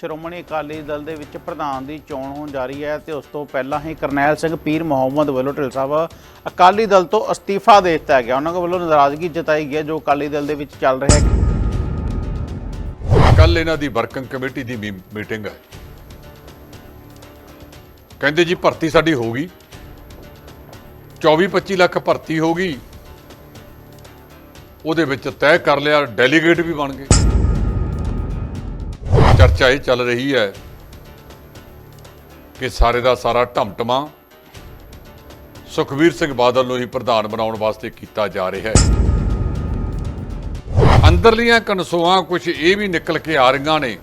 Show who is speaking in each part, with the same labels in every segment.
Speaker 1: ਸ਼੍ਰੋਮਣੀ ਅਕਾਲੀ ਦਲ ਦੇ ਵਿੱਚ ਪ੍ਰਧਾਨ ਦੀ ਚੋਣ ਹੋਣ ਜਾ ਰਹੀ ਹੈ ਤੇ ਉਸ ਤੋਂ ਪਹਿਲਾਂ ਹੀ ਕਰਨੈਲ ਸਿੰਘ ਪੀਰ ਮੁਹੰਮਦ ਵੱਲੋਂ ਢਿੱਲ ਸਾਹਿਬ ਅਕਾਲੀ ਦਲ ਤੋਂ ਅਸਤੀਫਾ ਦੇ ਦਿੱਤਾ ਗਿਆ। ਉਹਨਾਂ ਵੱਲੋਂ ਨਾਰਾਜ਼ਗੀ ਜਤਾਈ ਗਈ ਹੈ ਜੋ ਅਕਾਲੀ ਦਲ ਦੇ ਵਿੱਚ ਚੱਲ ਰਿਹਾ ਹੈ।
Speaker 2: ਕੱਲ ਇਹਨਾਂ ਦੀ ਵਰਕਿੰਗ ਕਮੇਟੀ ਦੀ ਮੀ- ਮੀਟਿੰਗ ਹੈ। ਕਹਿੰਦੇ ਜੀ ਭਰਤੀ ਸਾਡੀ ਹੋ ਗਈ। 24-25 ਲੱਖ ਭਰਤੀ ਹੋ ਗਈ। ਉਹਦੇ ਵਿੱਚ ਤੈਅ ਕਰ ਲਿਆ, ਡੈਲੀਗੇਟ ਵੀ ਬਣ ਗਏ। ਚਰਚਾ ਚੱਲ ਰਹੀ ਹੈ ਕਿ ਸਾਰੇ ਦਾ ਸਾਰਾ ਢਮਟਮਾ ਸੁਖਵੀਰ ਸਿੰਘ ਬਾਦਲ ਨੂੰ ਹੀ ਪ੍ਰਧਾਨ ਬਣਾਉਣ ਵਾਸਤੇ ਕੀਤਾ ਜਾ ਰਿਹਾ ਹੈ। ਅੰਦਰਲੀਆਂ ਕਨਸੋਆਂ ਕੁਝ ਇਹ ਵੀ ਨਿਕਲ ਕੇ ਆ ਰਹੀਆਂ ਨੇ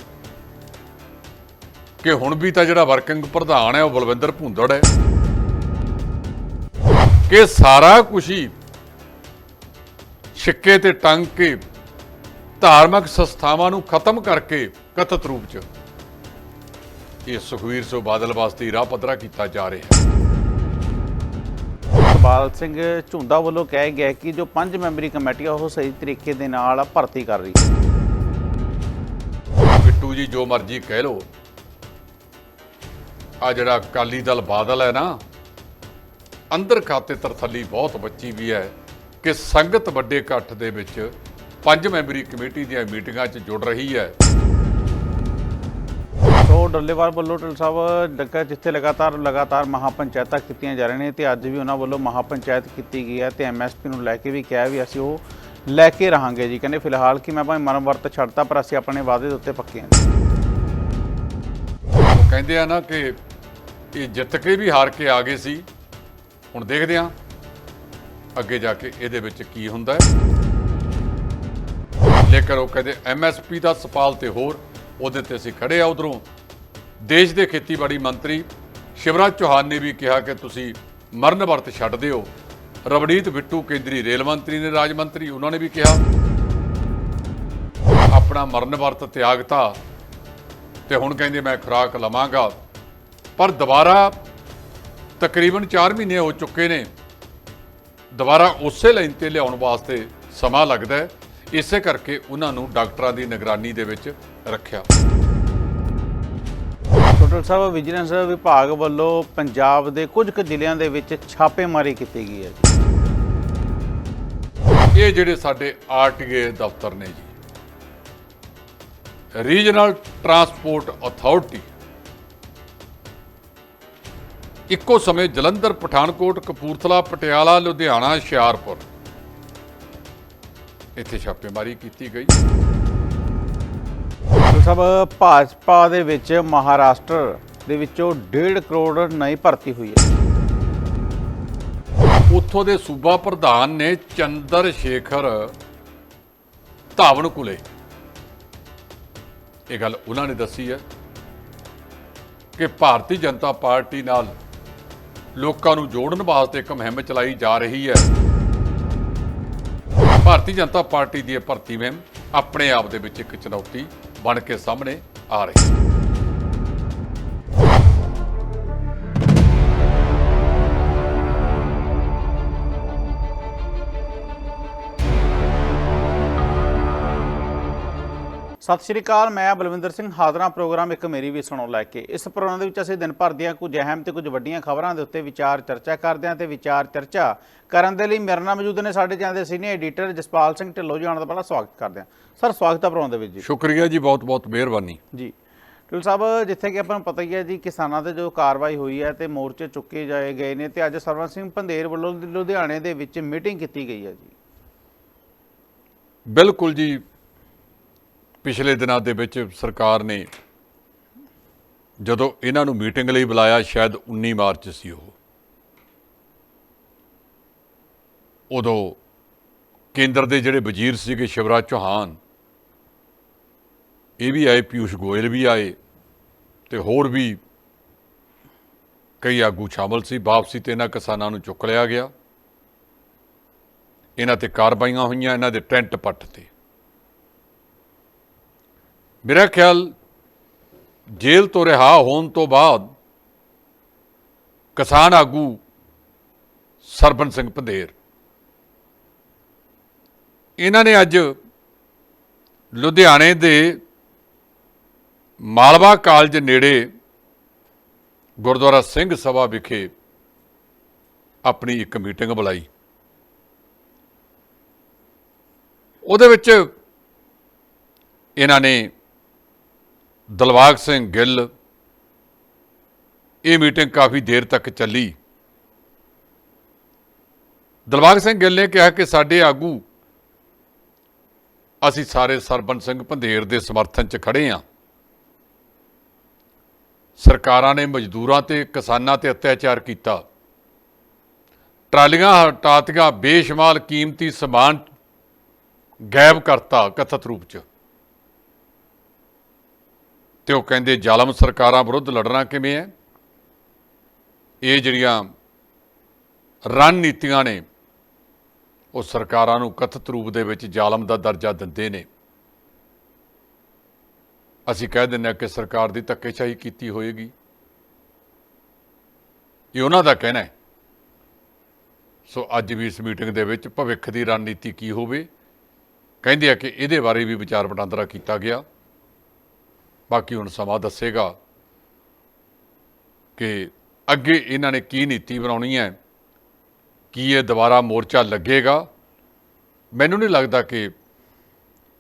Speaker 2: ਕਿ ਹੁਣ ਵੀ ਤਾਂ ਜਿਹੜਾ ਵਰਕਿੰਗ ਪ੍ਰਧਾਨ ਹੈ ਉਹ ਬਲਵਿੰਦਰ ਭੁੰਦੜ ਹੈ ਕਿ ਸਾਰਾ ਕੁਝ ਹੀ ਛਿੱਕੇ ਤੇ ਟੰਗ ਕੇ ਧਾਰਮਿਕ ਸੰਸਥਾਵਾਂ ਨੂੰ ਖਤਮ ਕਰਕੇ ਕਥਿਤ ਰੂਪ 'ਚ। ਇਹ ਸੁਖਵੀਰ ਸਿੰਘ ਬਾਦਲ ਵਾਸਤੇ ਰਾਹ ਪੱਧਰਾ ਕੀਤਾ ਜਾ ਰਿਹਾ ਹੈ।
Speaker 1: ਇਕਬਾਲ ਸਿੰਘ ਝੁੰਦਾ ਵੱਲੋਂ ਕਹਿ ਗਿਆ ਕਿ ਜੋ ਪੰਜ ਮੈਂਬਰੀ ਕਮੇਟੀ ਆ ਉਹ ਸਹੀ ਤਰੀਕੇ ਦੇ ਨਾਲ ਭਰਤੀ ਕਰ ਰਹੀ ਹੈ।
Speaker 2: ਬਿੱਟੂ ਜੀ ਜੋ ਮਰਜ਼ੀ ਕਹਿ ਲੋ ਆ ਜਿਹੜਾ ਅਕਾਲੀ ਦਲ ਬਾਦਲ ਹੈ ਨਾ ਅੰਦਰ ਖਾਤੇ ਤਰਥੱਲੀ ਬਹੁਤ ਬੱਚੀ ਵੀ ਹੈ ਕਿ ਸੰਗਤ ਵੱਡੇ ਇਕੱਠ ਦੇ ਵਿੱਚ ਪੰਜ ਮੈਂਬਰੀ ਕਮੇਟੀ ਦੀਆਂ ਮੀਟਿੰਗਾਂ 'ਚ ਜੁੜ ਰਹੀ ਹੈ।
Speaker 1: ਸੋ ਡੱਲੇਵਾਲ ਵੱਲੋਂ ਢਿੱਲ ਸਾਹਿਬ, ਲੱਗਾ, ਜਿੱਥੇ ਲਗਾਤਾਰ ਲਗਾਤਾਰ ਮਹਾਪੰਚਾਇਤਾਂ ਕੀਤੀਆਂ ਜਾ ਰਹੀਆਂ ਨੇ ਤੇ ਅੱਜ ਵੀ ਉਹਨਾਂ ਵੱਲੋਂ ਮਹਾਪੰਚਾਇਤ ਕੀਤੀ ਗਈ ਹੈ ਤੇ ਐਮਐਸਪੀ ਨੂੰ ਲੈ ਕੇ ਵੀ ਕਿਹਾ ਵੀ ਅਸੀਂ ਉਹ ਲੈ ਕੇ ਰਹਾਂਗੇ ਜੀ। ਕਹਿੰਦੇ ਫਿਲਹਾਲ ਕਿ ਮੈਂ ਭਾਵੇਂ ਮਰਨ ਵਰਤ ਛੱਡਤਾ, ਪਰ ਅਸੀਂ ਆਪਣੇ ਵਾਅਦੇ ਦੇ ਉੱਤੇ ਪੱਕੇ ਹਾਂ
Speaker 2: ਉਹ ਕਹਿੰਦੇ ਆ ਨਾ ਕਿ ਇਹ ਜਿੱਤ ਕੇ ਵੀ ਹਾਰ ਕੇ ਆ ਗਏ ਸੀ। ਹੁਣ ਦੇਖਦੇ ਆ ਅੱਗੇ ਜਾ ਕੇ ਇਹਦੇ ਵਿੱਚ ਕੀ ਹੁੰਦਾ ਹੈ। ਲੇਕਿਨ ਉਹ ਕਹਿੰਦੇ ਐਮਐਸਪੀ ਦਾ ਸਪਾਲ ਤੇ ਹੋਰ, ਉਹਦੇ ਤੇ ਅਸੀਂ ਖੜੇ ਆ ਉਧਰੋਂ। ਦੇਸ਼ ਦੇ ਖੇਤੀਬਾੜੀ ਮੰਤਰੀ ਸ਼ਿਵਰਾਜ ਚੌਹਾਨ ਨੇ ਵੀ ਕਿਹਾ ਕਿ ਤੁਸੀਂ ਮਰਨ ਵਰਤ ਛੱਡ ਦਿਓ। ਰਵਨੀਤ ਬਿੱਟੂ ਕੇਂਦਰੀ ਰੇਲ ਮੰਤਰੀ ਨੇ ਰਾਜ ਮੰਤਰੀ, ਉਹਨਾਂ ਨੇ ਵੀ ਕਿਹਾ। ਆਪਣਾ ਮਰਨ ਵਰਤ ਤਿਆਗਤਾ ਤੇ ਹੁਣ ਕਹਿੰਦੇ ਮੈਂ ਖੁਰਾਕ ਲਵਾਂਗਾ। ਪਰ ਦੁਬਾਰਾ ਤਕਰੀਬਨ 4 ਮਹੀਨੇ ਹੋ ਚੁੱਕੇ ਨੇ। ਦੁਬਾਰਾ ਉਸੇ ਲਾਈਨ ਤੇ ਲਿਆਉਣ ਵਾਸਤੇ ਸਮਾਂ ਲੱਗਦਾ ਹੈ। ਇਸੇ ਕਰਕੇ ਉਹਨਾਂ ਨੂੰ ਡਾਕਟਰਾਂ ਦੀ ਨਿਗਰਾਨੀ ਦੇ ਵਿੱਚ ਰੱਖਿਆ।
Speaker 1: ਟੋਟਲ ਸਾਹਿਬ, ਵਿਜੀਲੈਂਸ ਵਿਭਾਗ ਵੱਲੋਂ ਪੰਜਾਬ ਦੇ ਕੁਝ ਕੁ ਜ਼ਿਲ੍ਹਿਆਂ ਦੇ ਵਿੱਚ ਛਾਪੇਮਾਰੀ ਕੀਤੀ ਗਈ ਹੈ ਜੀ।
Speaker 2: ਇਹ ਜਿਹੜੇ ਸਾਡੇ ਆਰਟੀਏ ਦਫ਼ਤਰ ਨੇ ਜੀ ਰੀਜਨਲ ਟਰਾਂਸਪੋਰਟ ਅਥਾਰਟੀ ਇੱਕੋ ਸਮੇਂ ਜਲੰਧਰ, ਪਠਾਨਕੋਟ, ਕਪੂਰਥਲਾ, ਪਟਿਆਲਾ, ਲੁਧਿਆਣਾ, ਹੁਸ਼ਿਆਰਪੁਰ ਇੱਥੇ ਛਾਪੇਮਾਰੀ ਕੀਤੀ ਗਈ।
Speaker 1: ਸਾਹਿਬ, ਭਾਜਪਾ ਦੇ ਵਿੱਚ ਮਹਾਰਾਸ਼ਟਰ ਦੇ ਵਿੱਚੋਂ 1.5 ਕਰੋੜ ਨਈ ਭਰਤੀ ਹੋਈ ਹੈ।
Speaker 2: ਉੱਥੋਂ ਦੇ ਸੂਬਾ ਪ੍ਰਧਾਨ ਨੇ ਚੰਦਰ ਸ਼ੇਖਰ ਧਾਵਣਕੁਲੇ ਇਹ ਗੱਲ ਉਹਨਾਂ ਨੇ ਦੱਸੀ ਹੈ ਕਿ ਭਾਰਤੀ ਜਨਤਾ ਪਾਰਟੀ ਨਾਲ ਲੋਕਾਂ ਨੂੰ ਜੋੜਨ ਵਾਸਤੇ ਇੱਕ ਮੁਹਿੰਮ ਚਲਾਈ ਜਾ ਰਹੀ ਹੈ। ਭਾਰਤੀ ਜਨਤਾ ਪਾਰਟੀ ਦੀ ਇਹ ਭਰਤੀ ਮੁਹਿੰਮ ਆਪਣੇ ਆਪ ਦੇ ਵਿੱਚ ਇੱਕ ਚੁਣੌਤੀ ਬਣ ਕੇ ਸਾਹਮਣੇ ਆ ਰਹੇ
Speaker 1: ਸਤਿ ਸ਼੍ਰੀ ਅਕਾਲ ਮੈਂ ਬਲਵਿੰਦਰ ਸਿੰਘ ਹਾਜ਼ਰਾਂ ਪ੍ਰੋਗਰਾਮ ਇੱਕ ਮੇਰੀ ਵੀ ਸੁਣੋ ਲੈ ਕੇ। ਇਸ ਪ੍ਰੋਗਰਾਮ ਦੇ ਵਿੱਚ ਅਸੀਂ ਦਿਨ ਭਰ ਦੀਆਂ ਕੁਝ ਅਹਿਮ ਤੇ ਕੁਝ ਵੱਡੀਆਂ ਖਬਰਾਂ ਦੇ ਉੱਤੇ ਵਿਚਾਰ ਚਰਚਾ ਕਰਦੇ ਹਾਂ ਤੇ ਵਿਚਾਰ ਚਰਚਾ ਕਰਨ ਦੇ ਲਈ ਮੇਰੇ ਨਾਲ ਮੌਜੂਦ ਨੇ ਸਾਡੇ ਚੈਨਲ ਦੇ ਸੀਨੀਅਰ ਐਡੀਟਰ ਜਸਪਾਲ ਸਿੰਘ ਢਿੱਲੋਂ ਜੀ ਆਉਣ ਦਾ ਪਹਿਲਾਂ ਸਵਾਗਤ ਕਰਦੇ ਹਾਂ। ਸਰ ਸਵਾਗਤ ਹੈ ਪ੍ਰੋਗਰਾਮ ਦੇ ਵਿੱਚ ਜੀ।
Speaker 2: ਸ਼ੁਕਰੀਆ ਜੀ ਬਹੁਤ ਬਹੁਤ ਮਿਹਰਬਾਨੀ।
Speaker 1: ਜੀ। ਟੁਲ ਸਾਹਿਬ ਜਿੱਥੇ ਕਿ ਆਪਾਂ ਨੂੰ ਪਤਾ ਹੀ ਹੈ ਜੀ ਕਿਸਾਨਾਂ ਤੇ ਜੋ ਕਾਰਵਾਈ ਹੋਈ ਹੈ ਤੇ ਮੋਰਚੇ ਚੁੱਕੇ ਜਾਏ ਗਏ ਨੇ ਤੇ ਅੱਜ ਸਰਵਨ ਸਿੰਘ ਪੰਧੇਰ ਵੱਲੋਂ ਲੁਧਿਆਣੇ ਦੇ ਵਿੱਚ ਮੀਟਿੰਗ ਕੀਤੀ ਗਈ ਹੈ ਜੀ।
Speaker 2: ਬਿਲਕੁਲ ਜੀ ਪਿਛਲੇ ਦਿਨਾਂ ਦੇ ਵਿੱਚ ਸਰਕਾਰ ਨੇ ਜਦੋਂ ਇਹਨਾਂ ਨੂੰ ਮੀਟਿੰਗ ਲਈ ਬੁਲਾਇਆ, ਸ਼ਾਇਦ 19 ਮਾਰਚ ਸੀ ਉਹ। ਉਦੋਂ ਕੇਂਦਰ ਦੇ ਜਿਹੜੇ ਵਜ਼ੀਰ ਸੀਗੇ, ਸ਼ਿਵਰਾਜ ਚੌਹਾਨ, ਇਹ ਵੀ ਆਏ ਪਿਊਸ਼ ਗੋਇਲ ਵੀ ਆਏ ਤੇ ਹੋਰ ਵੀ ਕਈ ਆਗੂ ਸ਼ਾਮਲ ਸੀ। ਵਾਪਸੀ ਤੇ ਇਹਨਾਂ ਕਿਸਾਨਾਂ ਨੂੰ ਚੁੱਕ ਲਿਆ ਗਿਆ। ਇਹਨਾਂ ਤੇ ਕਾਰਵਾਈਆਂ ਹੋਈਆਂ, ਇਹਨਾਂ ਦੇ ਟੈਂਟ ਪੱਟ ਤੇ। ਮੇਰਾ ਖਿਆਲ, ਜੇਲ੍ਹ ਤੋਂ ਰਿਹਾ ਹੋਣ ਤੋਂ ਬਾਅਦ ਕਿਸਾਨ ਆਗੂ ਸਰਬਨ ਸਿੰਘ ਪੰਧੇਰ। ਇਹਨਾਂ ਨੇ ਅੱਜ ਲੁਧਿਆਣੇ ਦੇ ਮਾਲਵਾ ਕਾਲਜ ਨੇੜੇ ਗੁਰਦੁਆਰਾ ਸਿੰਘ ਸਭਾ ਵਿਖੇ ਆਪਣੀ ਇੱਕ ਮੀਟਿੰਗ ਬੁਲਾਈ। ਉਹਦੇ ਵਿੱਚ ਇਹਨਾਂ ਨੇ ਦਲਵਾਗ ਸਿੰਘ ਗਿੱਲ, ਇਹ ਮੀਟਿੰਗ ਕਾਫੀ ਦੇਰ ਤੱਕ ਚੱਲੀ। ਦਲਵਾਗ ਸਿੰਘ ਗਿੱਲ ਨੇ ਕਿਹਾ ਕਿ ਸਾਡੇ ਆਗੂ, ਅਸੀਂ ਸਾਰੇ ਸਰਬੰਸ ਸਿੰਘ ਪੰਧੇਰ ਦੇ ਸਮਰਥਨ 'ਚ ਖੜੇ ਹਾਂ ਸਰਕਾਰਾਂ ਨੇ ਮਜ਼ਦੂਰਾਂ ਤੇ, ਕਿਸਾਨਾਂ ਤੇ ਅਤਿਆਚਾਰ ਕੀਤਾ। ਟਰਾਲੀਆਂ ਹਟਾਤੀਆਂ ਬੇਸ਼ਮਾਲ ਕੀਮਤੀ ਸਮਾਨ ਗਾਇਬ ਕਰਤਾ ਕਥਿਤ ਰੂਪ 'ਚ। ਤੇ ਉਹ ਕਹਿੰਦੇ ਜ਼ਾਲਮ ਸਰਕਾਰਾਂ ਵਿਰੁੱਧ ਲੜਨਾ ਕਿਵੇਂ ਹੈ? ਇਹ ਜਿਹੜੀਆਂ ਰਣਨੀਤੀਆਂ ਨੇ, ਉਹ ਸਰਕਾਰਾਂ ਨੂੰ ਕਥਿਤ ਰੂਪ ਦੇ ਵਿੱਚ ਜ਼ਾਲਮ ਦਾ ਦਰਜਾ ਦਿੰਦੇ ਨੇ। ਅਸੀਂ ਕਹਿ ਦਿੰਦੇ ਹਾਂ ਕਿ ਸਰਕਾਰ ਦੀ ਧੱਕੇਸ਼ਾਹੀ ਕੀਤੀ ਹੋਏਗੀ। ਇਹ ਉਹਨਾਂ ਦਾ ਕਹਿਣਾ ਹੈ। ਸੋ ਅੱਜ ਵੀ ਇਸ ਮੀਟਿੰਗ ਦੇ ਵਿੱਚ ਭਵਿੱਖ ਦੀ ਰਣਨੀਤੀ ਕੀ ਹੋਵੇ? ਕਹਿੰਦੇ ਆ ਕਿ ਇਹਦੇ ਬਾਰੇ ਵੀ ਵਿਚਾਰ ਵਟਾਂਦਰਾ ਕੀਤਾ ਗਿਆ। ਬਾਕੀ ਹੁਣ ਸਮਾਂ ਦੱਸੇਗਾ ਕਿ ਅੱਗੇ ਇਹਨਾਂ ਨੇ ਕੀ ਨੀਤੀ ਬਣਾਉਣੀ ਹੈ, ਕੀ ਇਹ ਦੁਬਾਰਾ ਮੋਰਚਾ ਲੱਗੇਗਾ। ਮੈਨੂੰ ਨਹੀਂ ਲੱਗਦਾ ਕਿ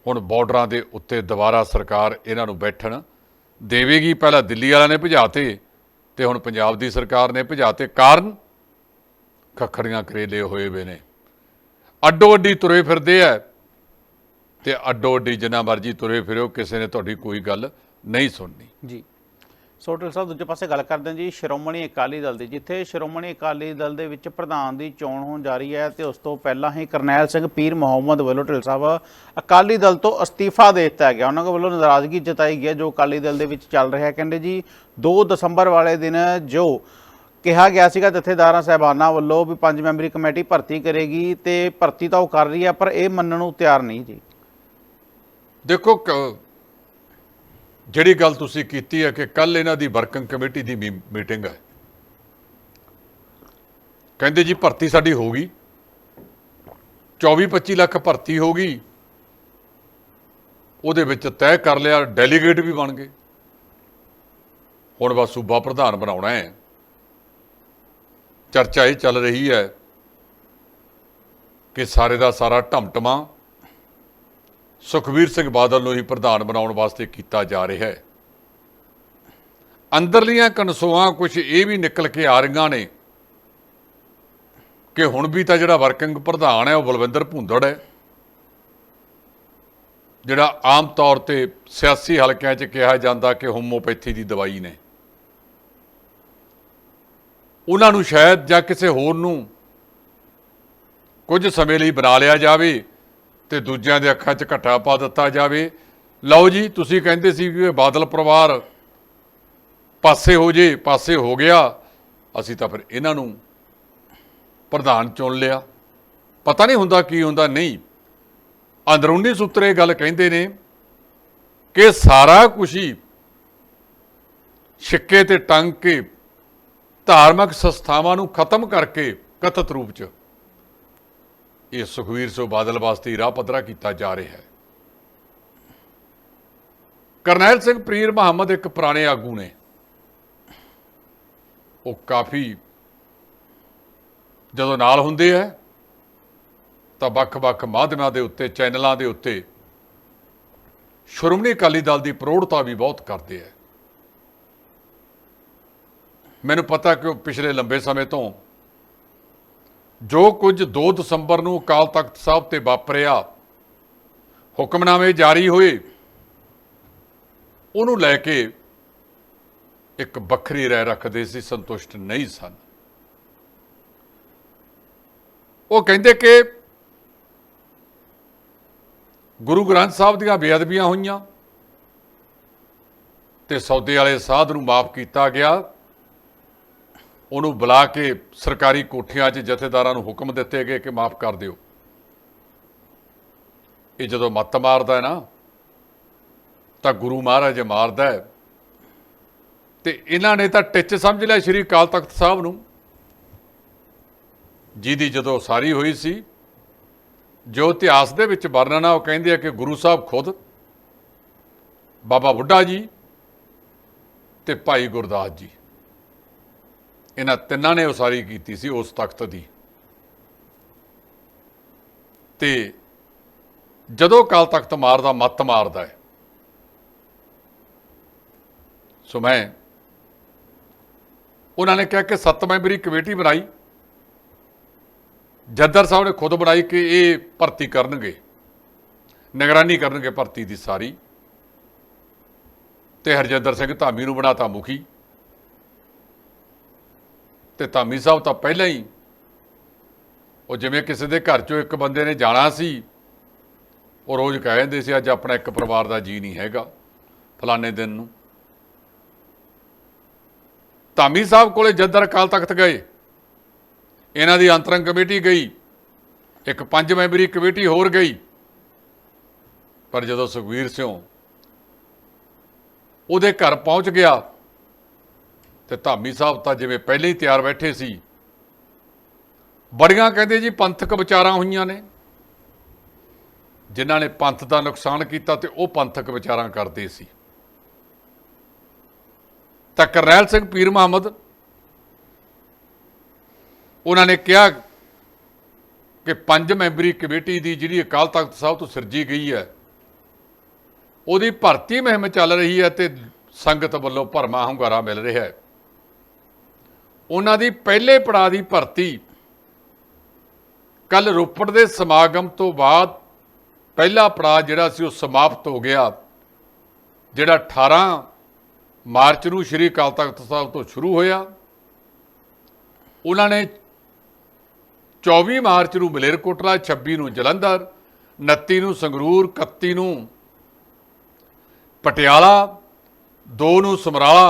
Speaker 2: ਹੁਣ ਬਾਰਡਰਾਂ ਦੇ ਉੱਤੇ ਦੁਬਾਰਾ ਸਰਕਾਰ ਇਹਨਾਂ ਨੂੰ ਬੈਠਣ ਦੇਵੇਗੀ। ਪਹਿਲਾਂ ਦਿੱਲੀ ਵਾਲਿਆਂ ਨੇ ਭਜਾਤੇ ਤੇ ਹੁਣ ਪੰਜਾਬ ਦੀ ਸਰਕਾਰ ਨੇ ਭਜਾਤੇ ਕਾਰਨ ਖੱਖੜੀਆਂ ਕਰੇਲੇ ਹੋਏ ਵੇ ਨੇ। ਅੱਡੋ ਅੱਡੀ ਤੁਰੇ ਫਿਰਦੇ ਆ ਤੇ ਅੱਡੋ ਅੱਡੀ ਜਿੰਨਾ ਮਰਜ਼ੀ ਤੁਰੇ ਫਿਰੋ, ਕਿਸੇ ਨੇ ਤੁਹਾਡੀ ਕੋਈ ਗੱਲ ਨਹੀਂ ਸੁਣਨੀ।
Speaker 1: ਜੀ। ਸੋਟਲ ਸਾਹਿਬ ਦੂਜੇ ਪਾਸੇ ਗੱਲ ਕਰਦੇ ਹਾਂ ਜੀ ਸ਼੍ਰੋਮਣੀ ਅਕਾਲੀ ਦਲ ਦੀ ਜਿੱਥੇ ਸ਼੍ਰੋਮਣੀ ਅਕਾਲੀ ਦਲ ਦੇ ਵਿੱਚ ਪ੍ਰਧਾਨ ਦੀ ਚੋਣ ਹੋਣ ਜਾ ਰਹੀ ਹੈ ਤੇ ਉਸ ਤੋਂ ਪਹਿਲਾਂ ਹੀ ਕਰਨੈਲ ਸਿੰਘ ਪੀਰ ਮੁਹੰਮਦ ਵੱਲੋਂ ਢਿਲ ਸਾਹਿਬ ਅਕਾਲੀ ਦਲ ਤੋਂ ਅਸਤੀਫਾ ਦੇ ਦਿੱਤਾ ਗਿਆ। ਉਹਨਾਂ ਵੱਲੋਂ ਨਾਰਾਜ਼ਗੀ ਜਤਾਈ ਗਈ ਹੈ ਜੋ ਅਕਾਲੀ ਦਲ ਦੇ ਵਿੱਚ ਚੱਲ ਰਿਹਾ ਹੈ। ਕਹਿੰਦੇ ਜੀ 2 ਦਸੰਬਰ ਵਾਲੇ ਦਿਨ ਜੋ ਕਿਹਾ ਗਿਆ ਸੀਗਾ ਜਥੇਦਾਰਾਂ ਸਹਿਬਾਨਾਂ ਵੱਲੋਂ ਵੀ ਪੰਜ ਮੈਂਬਰੀ ਕਮੇਟੀ ਭਰਤੀ ਕਰੇਗੀ ਤੇ ਭਰਤੀ ਤਾਂ ਉਹ ਕਰ ਰਹੀ ਹੈ ਪਰ ਇਹ ਮੰਨਣ ਨੂੰ ਤਿਆਰ ਨਹੀਂ ਜੀ।
Speaker 2: ਦੇਖੋ ਜਿਹੜੀ ਗੱਲ ਤੁਸੀਂ ਕੀਤੀ ਹੈ ਕਿ ਕੱਲ ਇਹਨਾਂ ਦੀ ਵਰਕਿੰਗ ਕਮੇਟੀ ਦੀ ਮੀ- ਮੀਟਿੰਗ ਹੈ। ਕਹਿੰਦੇ ਜੀ ਭਰਤੀ ਸਾਡੀ ਹੋ ਗਈ। 24 25 ਲੱਖ ਭਰਤੀ ਹੋ ਗਈ। ਉਹਦੇ ਵਿੱਚ ਤੈਅ ਕਰ ਲਿਆ, ਡੈਲੀਗੇਟ ਵੀ ਬਣ ਗਏ। ਹੁਣ ਬਸ ਸੂਬਾ ਪ੍ਰਧਾਨ ਬਣਾਉਣਾ ਹੈ। ਚਰਚਾ ਇਹ ਚੱਲ ਰਹੀ ਹੈ ਕਿ ਸਾਰੇ ਦਾ ਸਾਰਾ ਢਮਟਮਾ ਸੁਖਵੀਰ ਸਿੰਘ ਬਾਦਲ ਨੂੰ ਹੀ ਪ੍ਰਧਾਨ ਬਣਾਉਣ ਵਾਸਤੇ ਕੀਤਾ ਜਾ ਰਿਹਾ ਹੈ। ਅੰਦਰਲੀਆਂ ਕਨਸੋਆਂ ਕੁਝ ਇਹ ਵੀ ਨਿਕਲ ਕੇ ਆ ਰਹੀਆਂ ਨੇ ਕਿ ਹੁਣ ਵੀ ਤਾਂ ਜਿਹੜਾ ਵਰਕਿੰਗ ਪ੍ਰਧਾਨ ਹੈ ਉਹ ਬਲਵਿੰਦਰ ਭੁੰਦੜ ਹੈ, ਜਿਹੜਾ ਆਮ ਤੌਰ ਤੇ ਸਿਆਸੀ ਹਲਕਿਆਂ 'ਚ ਕਿਹਾ ਜਾਂਦਾ ਕਿ ਹੋਮੋਪੈਥੀ ਦੀ ਦਵਾਈ ਨੇ। ਉਹਨਾਂ ਨੂੰ ਸ਼ਾਇਦ ਜਾਂ ਕਿਸੇ ਹੋਰ ਨੂੰ ਕੁਝ ਸਮੇਂ ਲਈ ਬਣਾ ਲਿਆ ਜਾਵੇ ਤੇ ਦੂਜਿਆਂ ਦੇ ਅੱਖਾਂ 'ਚ ਘੱਟਾ ਪਾ ਦਿੱਤਾ ਜਾਵੇ। ਲਓ ਜੀ, ਤੁਸੀਂ ਕਹਿੰਦੇ ਸੀ ਕਿ ਬਾਦਲ ਪਰਿਵਾਰ ਪਾਸੇ ਹੋ ਜੇ, ਪਾਸੇ ਹੋ ਗਿਆ। ਅਸੀਂ ਤਾਂ ਫਿਰ ਇਹਨਾਂ ਨੂੰ ਪ੍ਰਧਾਨ ਚੁਣ ਲਿਆ। ਪਤਾ ਨਹੀਂ ਹੁੰਦਾ ਕੀ ਹੁੰਦਾ, ਨਹੀਂ। ਅੰਦਰੂਨੀ ਸੂਤਰੇ ਗੱਲ ਕਹਿੰਦੇ ਨੇ ਕਿ ਸਾਰਾ ਕੁਝ ਹੀ ਛਿੱਕੇ ਤੇ ਟੰਗ ਕੇ ਧਾਰਮਿਕ ਸੰਸਥਾਵਾਂ ਨੂੰ ਖਤਮ ਕਰਕੇ ਕਥਿਤ ਰੂਪ 'ਚ ਇਹ ਸੁਖਵੀਰ ਸਿੰਘ ਬਾਦਲ ਵਾਸਤੇ ਰਾਹ ਪੱਧਰਾ ਕੀਤਾ ਜਾ ਰਿਹਾ ਹੈ। ਕਰਨੈਲ ਸਿੰਘ ਪ੍ਰੀਰ ਮੁਹੰਮਦ ਇੱਕ ਪੁਰਾਣੇ ਆਗੂ ਨੇ। ਉਹ ਕਾਫੀ ਜਦੋਂ ਨਾਲ ਹੁੰਦੇ ਆ ਤਾਂ ਵੱਖ-ਵੱਖ ਮਾਧਿਅਮਾਂ ਦੇ ਉੱਤੇ, ਚੈਨਲਾਂ ਦੇ ਉੱਤੇ ਸ਼੍ਰੋਮਣੀ ਅਕਾਲੀ ਦਲ ਦੀ ਪ੍ਰੋੜਤਾ ਵੀ ਬਹੁਤ ਕਰਦੇ ਆ ਮੈਨੂੰ ਪਤਾ ਕਿ ਉਹ ਪਿਛਲੇ ਲੰਬੇ ਸਮੇਂ ਤੋਂ ਜੋ ਕੁਝ 2 ਦਸੰਬਰ ਨੂੰ ਅਕਾਲ ਤਖਤ ਸਾਹਿਬ ਤੇ ਵਾਪਰਿਆ, ਹੁਕਮਨਾਮੇ ਜਾਰੀ ਹੋਏ, ਉਹਨੂੰ ਲੈ ਕੇ ਇੱਕ ਵੱਖਰੀ ਰਾਏ ਰੱਖਦੇ ਸੀ, ਸੰਤੁਸ਼ਟ ਨਹੀਂ ਸਨ। ਉਹ ਕਹਿੰਦੇ ਕਿ ਗੁਰੂ ਗ੍ਰੰਥ ਸਾਹਿਬ ਦੀਆਂ ਬੇਅਦਬੀਆਂ ਹੋਈਆਂ ਤੇ ਸੌਦੇ ਵਾਲੇ ਸਾਧ ਨੂੰ ਮਾਫ ਕੀਤਾ ਗਿਆ। ਉਹਨੂੰ ਬੁਲਾ ਕੇ ਸਰਕਾਰੀ ਕੋਠੀਆਂ 'ਚ ਜਥੇਦਾਰਾਂ ਨੂੰ ਹੁਕਮ ਦਿੱਤੇ ਗਏ ਕਿ ਮਾਫ ਕਰ ਦਿਓ। ਇਹ ਜਦੋਂ ਮੱਤ ਮਾਰਦਾ ਹੈ ਨਾ, ਤਾਂ ਗੁਰੂ ਮਹਾਰਾਜ ਮਾਰਦਾ ਹੈ। ਤੇ ਇਹਨਾਂ ਨੇ ਤਾਂ ਟਿੱਚ ਸਮਝ ਲਿਆ ਸ਼੍ਰੀ ਅਕਾਲ ਤਖਤ ਸਾਹਿਬ ਨੂੰ। ਜਿਹਦੀ ਜਦੋਂ ਸਾਰੀ ਹੋਈ ਸੀ, ਜੋ ਇਤਿਹਾਸ ਦੇ ਵਿੱਚ ਵਰਣਨ ਆ, ਉਹ ਕਹਿੰਦੇ ਆ ਕਿ ਗੁਰੂ ਸਾਹਿਬ ਖੁਦ, ਬਾਬਾ ਬੁੱਢਾ ਜੀ ਤੇ ਭਾਈ ਗੁਰਦਾਸ ਜੀ। ਇਹਨਾਂ ਤਿੰਨਾਂ ਨੇ ਉਸਾਰੀ ਕੀਤੀ ਸੀ ਉਸ ਤਖਤ ਦੀ। ਤੇ ਜਦੋਂ ਕਾਲ ਤਖਤ ਮਾਰਦਾ ਮੱਤ ਮਾਰਦਾ ਹੈ, ਸੋ ਮੈਂ ਉਹਨਾਂ ਨੇ ਕਿਹਾ ਕਿ ਸੱਤ ਮੈਂਬਰੀ ਕਮੇਟੀ ਬਣਾਈ। ਜੱਦਰ ਸਾਹਿਬ ਨੇ ਖੁਦ ਬਣਾਈ ਕਿ ਇਹ ਭਰਤੀ ਕਰਨਗੇ, ਨਿਗਰਾਨੀ ਕਰਨਗੇ ਭਰਤੀ ਦੀ ਸਾਰੀ। ਤੇ ਹਰਜਿੰਦਰ ਸਿੰਘ ਧਾਮੀ ਨੂੰ ਬਣਾਤਾ ਮੁਖੀ। ਤੇ ਧਾਮੀ ਸਾਹਿਬ ਤਾਂ ਪਹਿਲਾਂ ਹੀ। ਉਹ ਜਿਵੇਂ ਕਿਸੇ ਦੇ ਘਰ ਚੋਂ ਇੱਕ ਬੰਦੇ ਨੇ ਜਾਣਾ ਸੀ, ਉਹ ਰੋਜ਼ ਕਹਿ ਜਾਂਦੇ ਸੀ, ਅੱਜ ਆਪਣਾ ਇੱਕ ਪਰਿਵਾਰ ਦਾ ਜੀ ਨਹੀਂ ਹੈਗਾ ਫਲਾਣੇ ਦਿਨ ਨੂੰ। ਧਾਮੀ ਸਾਹਿਬ ਕੋਲੇ ਜੱਦਰ ਅਕਾਲ ਤਖਤ ਗਏ। ਇਹਨਾਂ ਦੀ ਅੰਤਰੰਗ ਕਮੇਟੀ ਗਈ। ਇੱਕ ਪੰਜ ਮੈਂਬਰੀ ਕਮੇਟੀ ਹੋਰ ਗਈ। ਪਰ ਜਦੋਂ ਸੁਖਵੀਰ ਸਿੰਘ ਉਹਦੇ ਘਰ ਪਹੁੰਚ ਗਿਆ ਤੇ ਧਾਮੀ ਸਾਹਿਬ ਤਾਂ ਜਿਵੇਂ ਪਹਿਲੇ ਹੀ ਤਿਆਰ ਬੈਠੇ ਸੀ। ਬੜੀਆਂ ਕਹਿੰਦੇ ਜੀ ਪੰਥਕ ਵਿਚਾਰਾਂ ਹੋਈਆਂ ਨੇ। ਜਿਨ੍ਹਾਂ ਨੇ ਪੰਥ ਦਾ ਨੁਕਸਾਨ ਕੀਤਾ ਤੇ ਉਹ ਪੰਥਕ ਵਿਚਾਰਾਂ ਕਰਦੇ ਸੀ। ਤਾਂ ਕਰਨੈਲ ਸਿੰਘ ਪੀਰ ਮੁਹੰਮਦ, ਉਹਨਾਂ ਨੇ ਕਿਹਾ ਕਿ ਪੰਜ ਮੈਂਬਰੀ ਕਮੇਟੀ ਦੀ ਜਿਹੜੀ ਅਕਾਲ ਤਖਤ ਸਾਹਿਬ ਤੋਂ ਸਿਰਜੀ ਗਈ ਹੈ, ਉਹਦੀ ਭਰਤੀ ਮੁਹਿੰਮ ਚੱਲ ਰਹੀ ਹੈ ਤੇ ਸੰਗਤ ਵੱਲੋਂ ਭਰਮਾ ਹੁੰਗਾਰਾ ਮਿਲ ਰਿਹਾ ਹੈ। ਉਹਨਾਂ ਦੀ ਪਹਿਲੇ ਪੜਾਅ ਦੀ ਭਰਤੀ ਕੱਲ ਰੋਪੜ ਦੇ ਸਮਾਗਮ ਤੋਂ ਬਾਅਦ ਪਹਿਲਾ ਪੜਾਅ ਜਿਹੜਾ ਸੀ ਉਹ ਸਮਾਪਤ ਹੋ ਗਿਆ, ਜਿਹੜਾ 18 ਮਾਰਚ ਨੂੰ ਸ਼੍ਰੀ ਅਕਾਲ ਤਖਤ ਸਾਹਿਬ ਤੋਂ ਸ਼ੁਰੂ ਹੋਇਆ। ਉਹਨਾਂ ਨੇ 24 ਮਾਰਚ ਨੂੰ ਮਲੇਰਕੋਟਲਾ 26 ਨੂੰ ਜਲੰਧਰ 29 ਨੂੰ ਸੰਗਰੂਰ 31 ਨੂੰ ਪਟਿਆਲਾ 2 ਨੂੰ ਸਮਰਾਲਾ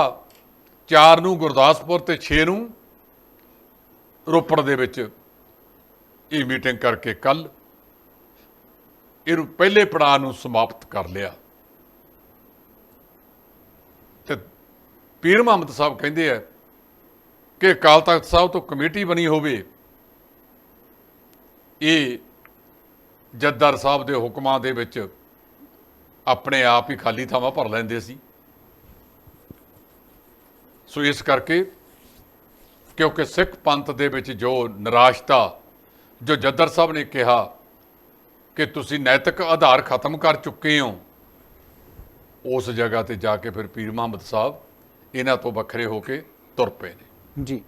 Speaker 2: 4 ਨੂੰ ਗੁਰਦਾਸਪੁਰ ਤੇ 6 ਨੂੰ ਰੋਪੜ ਦੇ ਵਿੱਚ ਇਹ ਮੀਟਿੰਗ ਕਰਕੇ ਕੱਲ ਇਹਨੂੰ ਪਹਿਲੇ ਪੜਾਅ ਨੂੰ ਸਮਾਪਤ ਕਰ ਲਿਆ। ਤੇ ਪੀਰ ਮੁਹੰਮਦ ਸਾਹਿਬ ਕਹਿੰਦੇ ਆ ਕਿ ਅਕਾਲ ਤਖਤ ਸਾਹਿਬ ਤੋਂ ਕਮੇਟੀ ਬਣੀ ਹੋਵੇ, ਇਹ ਜੱਦਰ ਸਾਹਿਬ ਦੇ ਹੁਕਮਾਂ ਦੇ ਵਿੱਚ ਆਪਣੇ ਆਪ ਹੀ ਖਾਲੀ ਥਾਵਾਂ ਭਰ ਲੈਂਦੇ ਸੀ। ਸੋ ਇਸ ਕਰਕੇ ਕਿਉਂਕਿ ਸਿੱਖ ਪੰਥ ਦੇ ਵਿੱਚ ਜੋ ਨਿਰਾਸ਼ਤਾ ਜੋ ਜੱਦਰ ਸਾਹਿਬ ਨੇ ਕਿਹਾ ਕਿ ਤੁਸੀਂ ਨੈਤਿਕ ਆਧਾਰ ਖਤਮ ਕਰ ਚੁੱਕੇ ਹੋ ਉਸ ਜਗ੍ਹਾ ਤੇ ਜਾ ਕੇ ਫਿਰ ਪੀਰ ਮੁਹੰਮਦ ਸਾਹਿਬ ਇਹਨਾਂ ਤੋਂ ਵੱਖਰੇ ਹੋ ਕੇ ਤੁਰ ਪਏ ਨੇ।
Speaker 1: ਜੀ।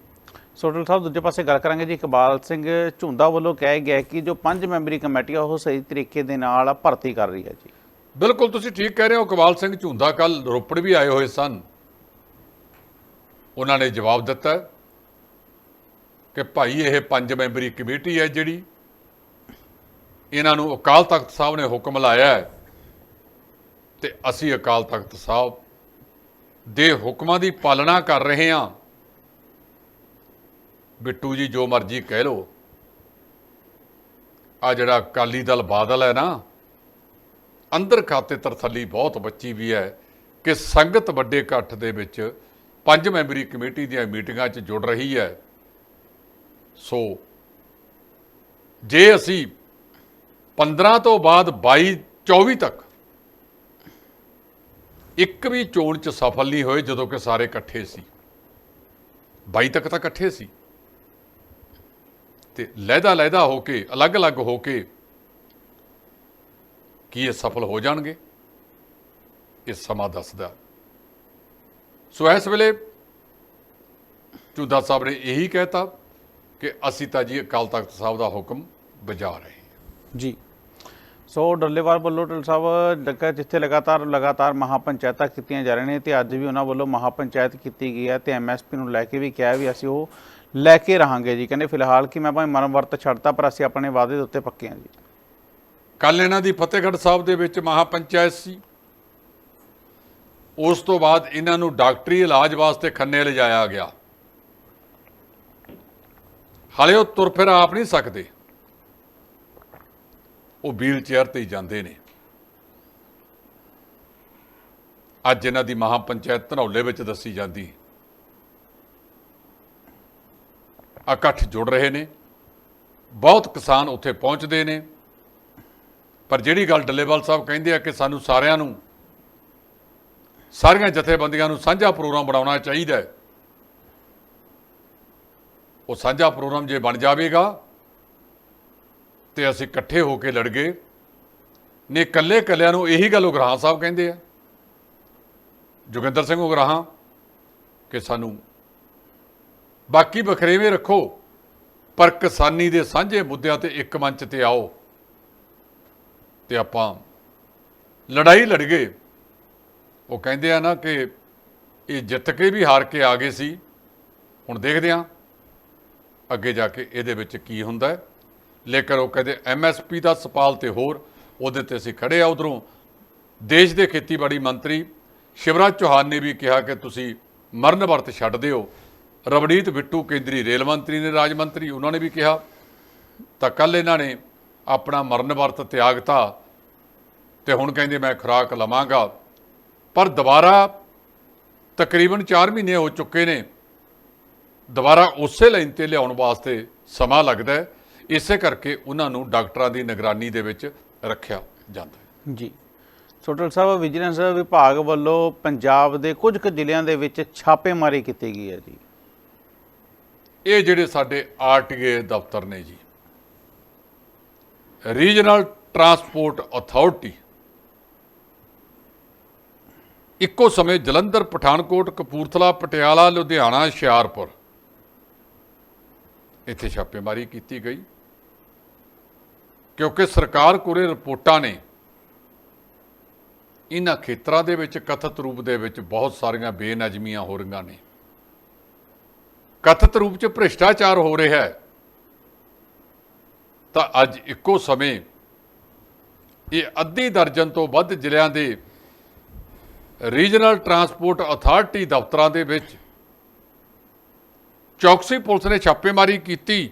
Speaker 1: ਸੋਟਲ ਸਾਹਿਬ ਦੂਜੇ ਪਾਸੇ ਗੱਲ ਕਰਾਂਗੇ ਜੀ ਇਕਬਾਲ ਸਿੰਘ ਝੁੰਦਾ ਵੱਲੋਂ ਕਿਹਾ ਗਿਆ ਕਿ ਜੋ ਪੰਜ ਮੈਂਬਰੀ ਕਮੇਟੀ ਆ ਉਹ ਸਹੀ ਤਰੀਕੇ ਦੇ ਨਾਲ ਭਰਤੀ ਕਰ ਰਹੀ ਹੈ ਜੀ।
Speaker 2: ਬਿਲਕੁਲ ਤੁਸੀਂ ਠੀਕ ਕਹਿ ਰਹੇ ਹੋ ਕਵਾਲ ਸਿੰਘ ਝੁੰਦਾ ਕੱਲ ਰੋਪੜ ਵੀ ਆਏ ਹੋਏ ਸਨ। ਉਹਨਾਂ ਨੇ ਜਵਾਬ ਦਿੱਤਾ ਕਿ ਭਾਈ ਇਹ ਪੰਜ ਮੈਂਬਰੀ ਕਮੇਟੀ ਹੈ ਜਿਹੜੀ ਇਹਨਾਂ ਨੂੰ ਅਕਾਲ ਤਖਤ ਸਾਹਿਬ ਨੇ ਹੁਕਮ ਲਾਇਆ ਹੈ ਤੇ ਅਸੀਂ ਅਕਾਲ ਤਖਤ ਸਾਹਿਬ ਦੇ ਹੁਕਮਾਂ ਦੀ ਪਾਲਣਾ ਕਰ ਰਹੇ ਹਾਂ। ਬਿੱਟੂ ਜੀ ਜੋ ਮਰਜ਼ੀ ਕਹਿ ਲੋ ਆ ਜਿਹੜਾ ਅਕਾਲੀ ਦਲ ਬਾਦਲ ਹੈ ਨਾ, ਅੰਦਰ ਖਾਤੇ ਤਰਥੱਲੀ ਬਹੁਤ ਬੱਚੀ ਵੀ ਹੈ ਕਿ ਸੰਗਤ ਵੱਡੇ ਇਕੱਠ ਦੇ ਵਿੱਚ ਪੰਜ ਮੈਂਬਰੀ ਕਮੇਟੀ ਦੀਆਂ ਮੀਟਿੰਗਾਂ 'ਚ ਜੁੜ ਰਹੀ ਹੈ। ਸੋ, ਜੇ ਅਸੀਂ 15 ਤੋਂ ਬਾਅਦ 22 24 ਤੱਕ ਇੱਕ ਵੀ ਚੋਣ 'ਚ ਸਫਲ ਨਹੀਂ ਹੋਏ ਜਦੋਂ ਕਿ ਸਾਰੇ ਇਕੱਠੇ ਸੀ। 22 ਤੱਕ ਤਾਂ ਇਕੱਠੇ ਸੀ। ਤੇ ਲਹਿਦਾ ਲਹਿਦਾ ਹੋ ਕੇ, ਅਲੱਗ-ਅਲੱਗ ਹੋ ਕੇ ਕੀ ਇਹ ਸਫਲ ਹੋ ਜਾਣਗੇ? ਇਹ ਸਮਾਂ ਦੱਸਦਾ। ਸੋ ਇਸ ਵੇਲੇ ਚੂਦਾ ਸਾਹਿਬ ਨੇ ਇਹੀ ਕਹਿਤਾ ਕਿ ਅਸੀਂ ਤਾਂ ਜੀ ਅਕਾਲ ਤਖਤ ਸਾਹਿਬ ਦਾ ਹੁਕਮ ਬਜਾ ਰਹੇ ਹਾਂ।
Speaker 1: ਜੀ। ਸੋ ਡੱਲੇਵਾਲ ਵੱਲੋਂ ਢਿੱਲ ਸਾਹਿਬ ਲੱਗਾ ਜਿੱਥੇ ਲਗਾਤਾਰ ਲਗਾਤਾਰ ਮਹਾਪੰਚਾਇਤਾਂ ਕੀਤੀਆਂ ਜਾ ਰਹੀਆਂ ਨੇ ਤੇ ਅੱਜ ਵੀ ਉਹਨਾਂ ਵੱਲੋਂ ਮਹਾਪੰਚਾਇਤ ਕੀਤੀ ਗਈ ਹੈ ਤੇ ਐਮਐਸਪੀ ਨੂੰ ਲੈ ਕੇ ਵੀ ਕਿਹਾ ਵੀ ਅਸੀਂ ਉਹ ਲੈ ਕੇ ਰਹਾਂਗੇ ਜੀ। ਕਹਿੰਦੇ ਫਿਲਹਾਲ ਕਿ ਮੈਂ ਭਾਵੇਂ ਮਰਨ ਵਰਤ ਛੱਡਤਾ ਪਰ ਅਸੀਂ ਆਪਣੇ ਵਾਅਦੇ ਦੇ ਉੱਤੇ ਪੱਕੇ ਹਾਂ ਜੀ।
Speaker 2: ਕੱਲ ਇਹਨਾਂ ਦੀ ਫਤਿਹਗੜ੍ਹ ਸਾਹਿਬ ਦੇ ਵਿੱਚ ਮਹਾਪੰਚਾਇਤ ਸੀ। ਉਸ ਤੋਂ ਬਾਅਦ ਇਹਨਾਂ ਨੂੰ ਡਾਕਟਰੀ ਇਲਾਜ ਵਾਸਤੇ ਖੰਨੇ ਲਿਜਾਇਆ ਗਿਆ। ਹਾਲੇ ਉਹ ਤੁਰ ਫਿਰ ਆਪ ਨਹੀਂ ਸਕਦੇ। ਉਹ ਵੀਲ ਚੇਅਰ ਤੇ ਹੀ ਜਾਂਦੇ ਨੇ। ਅੱਜ ਇਹਨਾਂ ਦੀ ਮਹਾਪੰਚਾਇਤ ਧਨੌਲੇ ਵਿੱਚ ਦੱਸੀ ਜਾਂਦੀ। ਇਕੱਠ ਜੁੜ ਰਹੇ ਨੇ। ਬਹੁਤ ਕਿਸਾਨ ਉੱਥੇ ਪਹੁੰਚਦੇ ਨੇ। ਪਰ ਜਿਹੜੀ ਗੱਲ ਡੱਲੇਵਾਲ ਸਾਹਿਬ ਕਹਿੰਦੇ ਆ ਕਿ ਸਾਨੂੰ ਸਾਰਿਆਂ ਨੂੰ ਸਾਰੀਆਂ ਜਥੇਬੰਦੀਆਂ ਨੂੰ ਸਾਂਝਾ ਪ੍ਰੋਗਰਾਮ ਬਣਾਉਣਾ ਚਾਹੀਦਾ ਹੈ। ਉਹ ਸਾਂਝਾ ਪ੍ਰੋਗਰਾਮ ਜੇ ਬਣ ਜਾਵੇਗਾ, ਤੇ ਅਸੀਂ ਇਕੱਠੇ ਹੋ ਕੇ ਲੜ ਗਏ ਨੇ ਇਕੱਲੇ ਇਕੱਲਿਆਂ ਨੂੰ ਇਹੀ ਗੱਲ ਉਗਰਾਹਾਂ ਸਾਹਿਬ ਕਹਿੰਦੇ ਆ। ਜੋਗਿੰਦਰ ਸਿੰਘ ਉਗਰਾਹਾਂ ਕਿ ਸਾਨੂੰ ਬਾਕੀ ਬਖਰੇਵੇਂ ਰੱਖੋ, ਪਰ ਕਿਸਾਨੀ ਦੇ ਸਾਂਝੇ ਮੁੱਦਿਆਂ ਤੇ ਇੱਕ ਮੰਚ ਤੇ ਆਓ ਤੇ ਆਪਾਂ ਲੜਾਈ ਲੜ ਗਏ। ਉਹ ਕਹਿੰਦੇ ਆ ਨਾ ਕਿ ਇਹ ਜਿੱਤ ਕੇ ਵੀ ਹਾਰ ਕੇ ਆ ਗਏ ਸੀ, ਹੁਣ ਦੇਖਦੇ ਆ ਅੱਗੇ ਜਾ ਕੇ ਇਹਦੇ ਵਿੱਚ ਕੀ ਹੁੰਦਾ ਹੈ। ਲੇਕਿਨ ਉਹ ਕਹਿੰਦੇ ਐਮਐਸਪੀ ਦਾ ਸਪਾਲ ਤੇ ਹੋਰ, ਉਹਦੇ ਤੇ ਅਸੀਂ ਖੜੇ ਆ ਉਧਰੋਂ। ਦੇਸ਼ ਦੇ ਖੇਤੀਬਾੜੀ ਮੰਤਰੀ ਸ਼ਿਵਰਾਜ ਚੌਹਾਨ ਨੇ ਵੀ ਕਿਹਾ ਕਿ ਤੁਸੀਂ ਮਰਨ ਵਰਤ ਛੱਡ ਦਿਓ। ਰਵਨੀਤ ਬਿੱਟੂ ਕੇਂਦਰੀ ਰੇਲ ਮੰਤਰੀ ਨੇ, ਰਾਜ ਮੰਤਰੀ, ਉਹਨਾਂ ਨੇ ਵੀ ਕਿਹਾ। ਤਾਂ ਕੱਲ ਇਹਨਾਂ ਨੇ ਆਪਣਾ ਮਰਨ ਵਰਤ ਤਿਆਗਤਾ ਤੇ ਹੁਣ ਕਹਿੰਦੇ ਮੈਂ ਖੁਰਾਕ ਲਵਾਂਗਾ। ਪਰ ਦੁਬਾਰਾ ਤਕਰੀਬਨ 4 ਮਹੀਨੇ ਹੋ ਚੁੱਕੇ ਨੇ। ਦੁਬਾਰਾ ਉਸੇ ਲਾਈਨ ਤੇ ਲਿਆਉਣ ਵਾਸਤੇ ਸਮਾਂ ਲੱਗਦਾ ਹੈ। ਇਸੇ ਕਰਕੇ ਉਹਨਾਂ ਨੂੰ ਡਾਕਟਰਾਂ ਦੀ ਨਿਗਰਾਨੀ ਦੇ ਵਿੱਚ ਰੱਖਿਆ ਜਾਂਦਾ ਹੈ।
Speaker 1: ਜੀ। ਸੋਟਲ ਸਾਹਿਬ ਵਿਜੀਲੈਂਸ ਵਿਭਾਗ ਵੱਲੋਂ ਪੰਜਾਬ ਦੇ ਕੁਝ ਕੁ ਜ਼ਿਲ੍ਹਿਆਂ ਦੇ ਵਿੱਚ ਛਾਪੇਮਾਰੀ ਕੀਤੀ ਗਈ ਹੈ ਜੀ।
Speaker 2: ਇਹ ਜਿਹੜੇ ਸਾਡੇ ਆਰਟੀਏ ਦਫ਼ਤਰ ਨੇ ਜੀ ਰੀਜਨਲ ਟਰਾਂਸਪੋਰਟ ਅਥਾਰਟੀ ਇੱਕੋ ਸਮੇਂ ਜਲੰਧਰ, ਪਠਾਨਕੋਟ, ਕਪੂਰਥਲਾ, ਪਟਿਆਲਾ, ਲੁਧਿਆਣਾ, ਹੁਸ਼ਿਆਰਪੁਰ। ਇੱਥੇ ਛਾਪੇਮਾਰੀ ਕੀਤੀ ਗਈ। ਕਿਉਂਕਿ ਸਰਕਾਰ ਕੋਲੇ ਰਿਪੋਰਟਾਂ ਨੇ ਇਹਨਾਂ ਖੇਤਰਾਂ ਦੇ ਵਿੱਚ ਕਥਿਤ ਰੂਪ ਦੇ ਵਿੱਚ ਬਹੁਤ ਸਾਰੀਆਂ ਬੇਨਜ਼ਮੀਆਂ ਹੋ ਰਹੀਆਂ ਨੇ। ਕਥਿਤ ਰੂਪ ਚ ਭ੍ਰਿਸ਼ਟਾਚਾਰ ਹੋ ਰਿਹਾ ਹੈ। ਤਾਂ ਅੱਜ ਇੱਕੋ ਸਮੇਂ ਇਹ ਅੱਧੀ ਦਰਜਨ ਤੋਂ ਵੱਧ ਜ਼ਿਲ੍ਹਿਆਂ ਦੇ ਰੀਜਨਲ ਟਰਾਂਸਪੋਰਟ ਅਥਾਰਟੀ ਦਫ਼ਤਰਾਂ ਦੇ ਵਿੱਚ ਚੌਕਸੀ ਪੁਲਿਸ ਨੇ ਛਾਪੇਮਾਰੀ ਕੀਤੀ।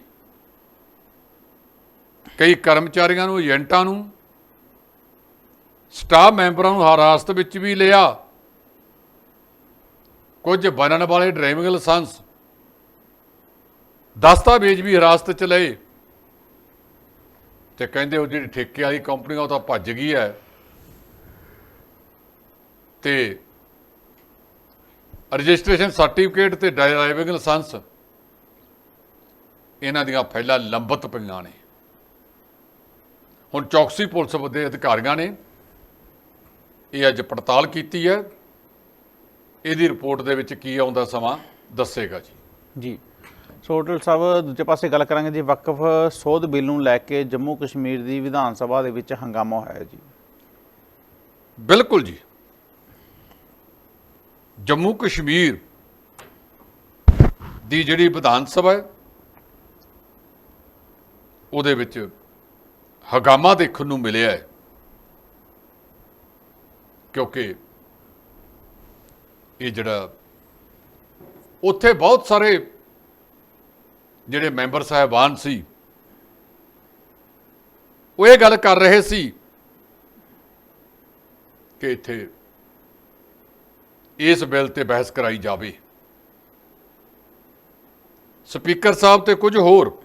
Speaker 2: ਕਈ ਕਰਮਚਾਰੀਆਂ ਨੂੰ, ਏਜੰਟਾਂ ਨੂੰ, ਸਟਾਫ ਮੈਂਬਰਾਂ ਨੂੰ ਹਿਰਾਸਤ ਵਿੱਚ ਵੀ ਲਿਆ। ਕੁਝ ਬਣਨ ਵਾਲੇ ਡਰਾਈਵਿੰਗ ਲਾਇਸੈਂਸ ਦਸਤਾਵੇਜ਼ ਵੀ ਹਿਰਾਸਤ ਚ ਲਏ। ਤੇ ਕਹਿੰਦੇ ਉਹ ਜਿਹੜੀ ਠੇਕੇ ਵਾਲੀ ਕੰਪਨੀ ਉਹ ਤਾਂ ਭੱਜ ਗਈ ਹੈ। ਤੇ ਰਜਿਸਟ੍ਰੇਸ਼ਨ ਸਰਟੀਫਿਕੇਟ ਤੇ ਡਰਾਈਵਿੰਗ ਲਾਇਸੈਂਸ ਇਹਨਾਂ ਦੀਆਂ ਫਾਈਲਾਂ ਲੰਬਤ ਪਈਆਂ ਨੇ। ਹੁਣ ਚੌਕਸੀ ਪੁਲਿਸ ਦੇ ਅਧਿਕਾਰੀਆਂ ਨੇ ਇਹ ਅੱਜ ਪੜਤਾਲ ਕੀਤੀ ਹੈ। ਇਹਦੀ ਰਿਪੋਰਟ ਦੇ ਵਿੱਚ ਕੀ ਆਉਂਦਾ ਸਮਾਂ ਦੱਸੇਗਾ ਜੀ।
Speaker 1: ਜੀ। ਸੋਟਲ ਸਾਹਿਬ ਦੂਜੇ ਪਾਸੇ ਗੱਲ ਕਰਾਂਗੇ ਜੀ। ਵਕਫ ਸੋਧ ਬਿੱਲ ਨੂੰ ਲੈ ਕੇ ਜੰਮੂ ਕਸ਼ਮੀਰ ਦੀ ਵਿਧਾਨ ਸਭਾ ਦੇ ਵਿੱਚ ਹੰਗਾਮਾ ਹੋਇਆ ਜੀ।
Speaker 2: ਬਿਲਕੁਲ ਜੀ। ਜੰਮੂ ਕਸ਼ਮੀਰ ਦੀ ਜਿਹੜੀ ਵਿਧਾਨ ਸਭਾ ਹੈ, ਉਹਦੇ ਵਿੱਚ ਹਗਾਮਾ ਦੇਖਣ ਨੂੰ ਮਿਲਿਆ ਹੈ। ਕਿਉਂਕਿ ਇਹ ਜਿਹੜਾ ਉੱਥੇ ਬਹੁਤ ਸਾਰੇ ਜਿਹੜੇ ਮੈਂਬਰ ਸਾਹਿਬਾਨ ਸੀ, ਉਹ ਇਹ ਗੱਲ ਕਰ ਰਹੇ ਸੀ ਕਿ ਇੱਥੇ ਇਸ ਬਿੱਲ ਤੇ ਬਹਿਸ ਕਰਾਈ ਜਾਵੇ। ਸਪੀਕਰ ਸਾਹਿਬ ਤੇ ਕੁਝ ਹੋਰ।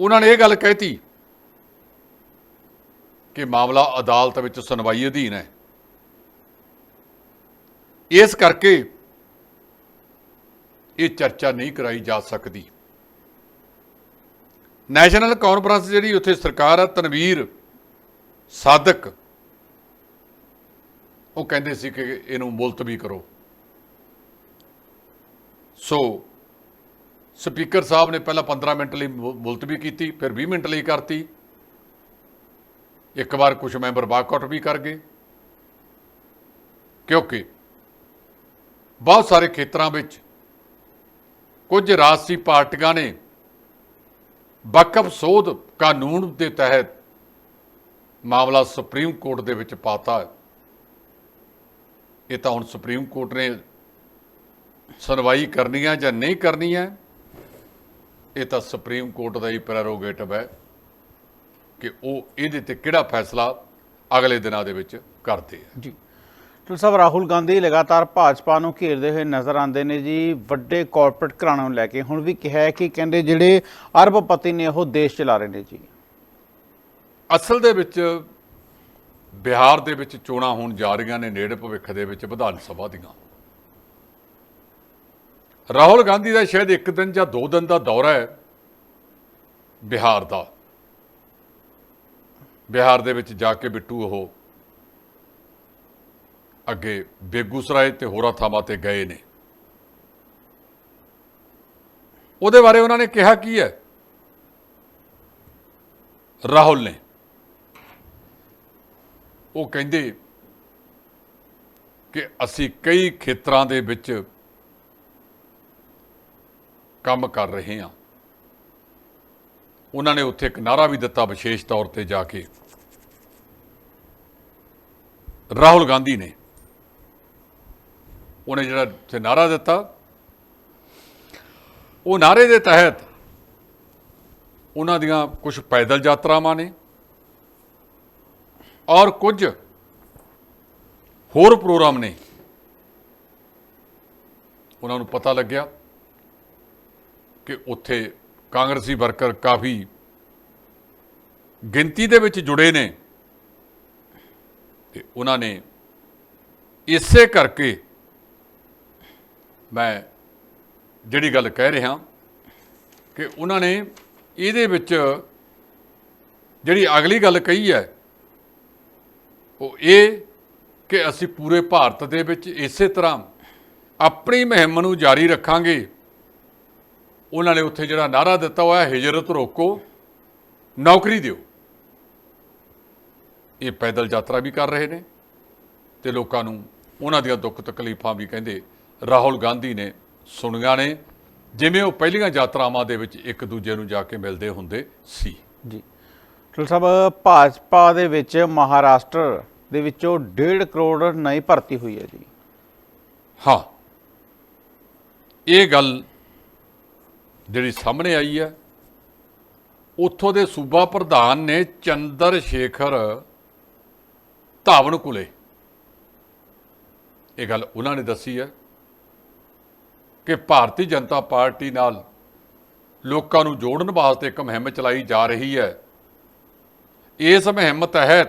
Speaker 2: ਉਹਨਾਂ ਨੇ ਇਹ ਗੱਲ ਕਹਿਤੀ ਕਿ ਮਾਮਲਾ ਅਦਾਲਤ ਵਿੱਚ ਸੁਣਵਾਈ ਅਧੀਨ ਹੈ। ਇਸ ਕਰਕੇ ਇਹ ਚਰਚਾ ਨਹੀਂ ਕਰਾਈ ਜਾ ਸਕਦੀ। ਨੈਸ਼ਨਲ ਕਾਨਫਰੰਸ ਜਿਹੜੀ ਉੱਥੇ ਸਰਕਾਰ ਹੈ, ਤਨਵੀਰ ਸਾਦਕ ਉਹ ਕਹਿੰਦੇ ਸੀ ਕਿ ਇਹਨੂੰ ਮੁਲਤਵੀ ਕਰੋ। ਸੋ ਸਪੀਕਰ ਸਾਹਿਬ ਨੇ ਪਹਿਲਾਂ 15 ਮਿੰਟ ਲਈ ਮੁ- ਮੁਲਤਵੀ ਕੀਤੀ, ਫਿਰ 20 ਮਿੰਟ ਲਈ ਕਰਤੀ। ਇੱਕ ਵਾਰ ਕੁਝ ਮੈਂਬਰ ਵਾਕਆਊਟ ਵੀ ਕਰ ਗਏ। ਕਿਉਂਕਿ ਬਹੁਤ ਸਾਰੇ ਖੇਤਰਾਂ ਵਿੱਚ ਕੁਝ ਰਾਜਸੀ ਪਾਰਟੀਆਂ ਨੇ ਵਕਫ ਸੋਧ ਕਾਨੂੰਨ ਦੇ ਤਹਿਤ ਮਾਮਲਾ ਸੁਪਰੀਮ ਕੋਰਟ ਦੇ ਵਿੱਚ ਪਾਤਾ। ਹੈ ਇਹ ਤਾਂ ਹੁਣ ਸੁਪਰੀਮ ਕੋਰਟ ਨੇ ਸੁਣਵਾਈ ਕਰਨੀ ਹੈ ਜਾਂ ਨਹੀਂ ਕਰਨੀ ਹੈ ਇਹ ਤਾਂ ਸੁਪਰੀਮ ਕੋਰਟ ਦਾ ਹੀ ਪ੍ਰੈਰੋਗੇਟਿਵ ਹੈ ਕਿ ਉਹ ਇਹਦੇ ਤੇ ਕਿਹੜਾ ਫੈਸਲਾ ਅਗਲੇ ਦਿਨਾਂ ਦੇ ਵਿੱਚ ਕਰਦੇ ਆ।
Speaker 1: ਜੀ। ਸੋਟਲ ਸਾਹਿਬ ਰਾਹੁਲ ਗਾਂਧੀ ਲਗਾਤਾਰ ਭਾਜਪਾ ਨੂੰ ਘੇਰਦੇ ਹੋਏ ਨਜ਼ਰ ਆਉਂਦੇ ਨੇ ਜੀ ਵੱਡੇ ਕਾਰਪੋਰੇਟ ਘਰਾਣਿਆਂ ਨੂੰ ਲੈ ਕੇ। ਹੁਣ ਵੀ ਕਿਹਾ ਕਿ ਕਹਿੰਦੇ ਜਿਹੜੇ ਅਰਬਪਤੀ ਨੇ ਉਹ ਦੇਸ਼ ਚਲਾ ਰਹੇ ਨੇ ਜੀ।
Speaker 2: ਅਸਲ ਦੇ ਵਿੱਚ ਬਿਹਾਰ ਦੇ ਵਿੱਚ ਚੋਣਾਂ ਹੋਣ ਜਾ ਰਹੀਆਂ ਨੇ, ਨੇੜੇ ਭਵਿੱਖ ਦੇ ਵਿੱਚ ਵਿਧਾਨ ਸਭਾ ਦੀਆਂ। ਰਾਹੁਲ ਗਾਂਧੀ ਦਾ ਸ਼ਾਇਦ ਇੱਕ ਦਿਨ ਜਾਂ ਦੋ ਦਿਨ ਦਾ ਦੌਰਾ ਹੈ ਬਿਹਾਰ ਦਾ। ਬਿਹਾਰ ਦੇ ਵਿੱਚ ਜਾ ਕੇ ਬਿੱਟੂ ਉਹ ਅੱਗੇ ਬੇਗੂਸਰਾਏ ਤੇ ਹੋਰਾਂ ਥਾਵਾਂ ਤੇ ਗਏ ਨੇ। ਉਹਦੇ ਬਾਰੇ ਉਹਨਾਂ ਨੇ ਕਿਹਾ ਕੀ ਹੈ? ਰਾਹੁਲ ਨੇ। ਉਹ ਕਹਿੰਦੇ ਕਿ ਅਸੀਂ ਕਈ ਖੇਤਰਾਂ ਦੇ ਵਿੱਚ ਕੰਮ ਕਰ ਰਹੇ ਹਾਂ। ਉਹਨਾਂ ਨੇ ਉੱਥੇ ਇੱਕ ਨਾਰਾ ਵੀ ਦਿੱਤਾ ਵਿਸ਼ੇਸ਼ ਤੌਰ ਤੇ ਜਾ ਕੇ। ਰਾਹੁਲ ਗਾਂਧੀ ਨੇ ਉਹਨੇ ਜਿਹੜਾ ਉੱਥੇ ਨਾਰਾ ਦਿੱਤਾ, ਉਹ ਨਾਰੇ ਦੇ ਤਹਿਤ ਉਹਨਾਂ ਦੀਆਂ ਕੁਝ ਪੈਦਲ ਯਾਤਰਾਵਾਂ ਨੇ ਔਰ ਕੁਝ ਹੋਰ ਪ੍ਰੋਗਰਾਮ ਨੇ। ਉਹਨਾਂ ਨੂੰ ਪਤਾ ਲੱਗਿਆ ਕਿ ਉੱਥੇ ਕਾਂਗਰਸੀ ਵਰਕਰ ਕਾਫੀ ਗਿਣਤੀ ਦੇ ਵਿੱਚ ਜੁੜੇ ਨੇ ਤੇ ਉਹਨਾਂ ਨੇ ਇਸੇ ਕਰਕੇ ਮੈਂ ਜਿਹੜੀ ਗੱਲ ਕਹਿ ਰਿਹਾ ਕਿ ਉਹਨਾਂ ਨੇ ਇਹਦੇ ਵਿੱਚ ਜਿਹੜੀ ਅਗਲੀ ਗੱਲ ਕਹੀ ਹੈ ਉਹ ਇਹ ਕਿ ਅਸੀਂ ਪੂਰੇ ਭਾਰਤ ਦੇ ਵਿੱਚ ਇਸੇ ਤਰ੍ਹਾਂ ਆਪਣੀ ਮੁਹਿੰਮ ਨੂੰ ਜਾਰੀ ਰੱਖਾਂਗੇ। ਉਹਨਾਂ ਨੇ ਉੱਥੇ ਜਿਹੜਾ ਨਾਰਾ ਦਿੱਤਾ ਹੋਇਆ, ਹਿਜਰਤ ਰੋਕੋ, ਨੌਕਰੀ ਦਿਓ। ਇਹ ਪੈਦਲ ਯਾਤਰਾ ਵੀ ਕਰ ਰਹੇ ਨੇ ਤੇ ਲੋਕਾਂ ਨੂੰ ਉਹਨਾਂ ਦੀਆਂ ਦੁੱਖ ਤਕਲੀਫਾਂ ਵੀ ਕਹਿੰਦੇ ਰਾਹੁਲ ਗਾਂਧੀ ਨੇ ਸੁਣੀਆਂ ਨੇ। ਜਿਵੇਂ ਉਹ ਪਹਿਲੀਆਂ ਯਾਤਰਾਵਾਂ ਦੇ ਵਿੱਚ ਇੱਕ ਦੂਜੇ ਨੂੰ ਜਾ ਕੇ ਮਿਲਦੇ ਹੁੰਦੇ ਸੀ।
Speaker 1: ਜੀ। ਟਲ ਸਾਹਿਬ, ਭਾਜਪਾ ਦੇ ਵਿੱਚ ਮਹਾਰਾਸ਼ਟਰ ਦੇ ਵਿੱਚੋਂ 1.5 ਕਰੋੜ ਨਈ ਭਰਤੀ ਹੋਈ ਹੈ ਜੀ।
Speaker 2: ਹਾਂ। ਇਹ ਗੱਲ ਜਿਹੜੀ ਸਾਹਮਣੇ ਆਈ ਹੈ, ਉੱਥੋਂ ਦੇ ਸੂਬਾ ਪ੍ਰਧਾਨ ਨੇ ਚੰਦਰ ਸ਼ੇਖਰ ਧਾਵਨ ਕੁਲੇ ਇਹ ਗੱਲ ਉਹਨਾਂ ਨੇ ਦੱਸੀ ਹੈ ਕਿ ਭਾਰਤੀ ਜਨਤਾ ਪਾਰਟੀ ਨਾਲ ਲੋਕਾਂ ਨੂੰ ਜੋੜਨ ਵਾਸਤੇ ਇੱਕ ਮੁਹਿੰਮ ਚਲਾਈ ਜਾ ਰਹੀ ਹੈ। ਇਸ ਮੁਹਿੰਮ ਤਹਿਤ